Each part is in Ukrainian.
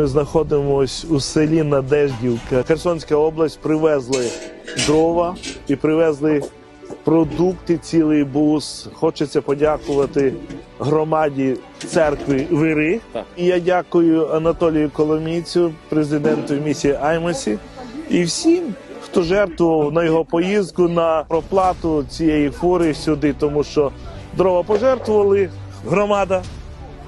Ми знаходимося у селі Надеждівка. Херсонська область привезли дрова і привезли продукти, цілий бус. Хочеться подякувати громаді церкви Вири. І я дякую Анатолію Коломійцю, президенту місії Аймосі, і всім, хто жертвував на його поїздку на проплату цієї фури сюди, тому що дрова пожертвували, громада,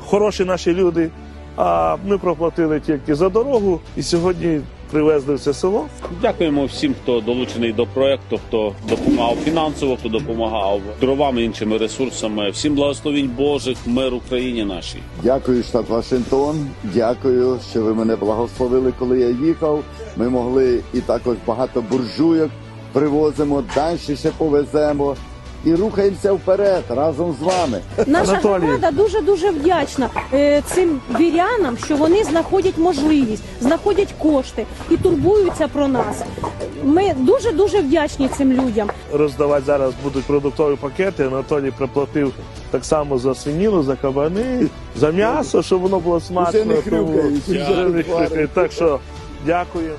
хороші наші люди. А ми проплатили тільки за дорогу, і сьогодні привезли в це село. Дякуємо всім, хто долучений до проекту, хто допомагав фінансово, хто допомагав дровами, іншими ресурсами. Всім благословінь Божих, мир Україні нашій. Дякую, штат Вашингтон. Дякую, що ви мене благословили, коли я їхав. Ми могли і також багато буржуйок привозимо, далі ще повеземо і рухаємося вперед разом з вами. Наша Анатолій. громада дуже дуже вдячна е, цим вірянам, що вони знаходять можливість, знаходять кошти і турбуються про нас. Ми дуже дуже вдячні цим людям. Роздавати зараз будуть продуктові пакети. Анатолій приплатив так само за свинину, за кабани, за м'ясо, щоб воно було смачно. Вже не Тому- хрюкають, вже Вже не не хрюкають. Так що дякую.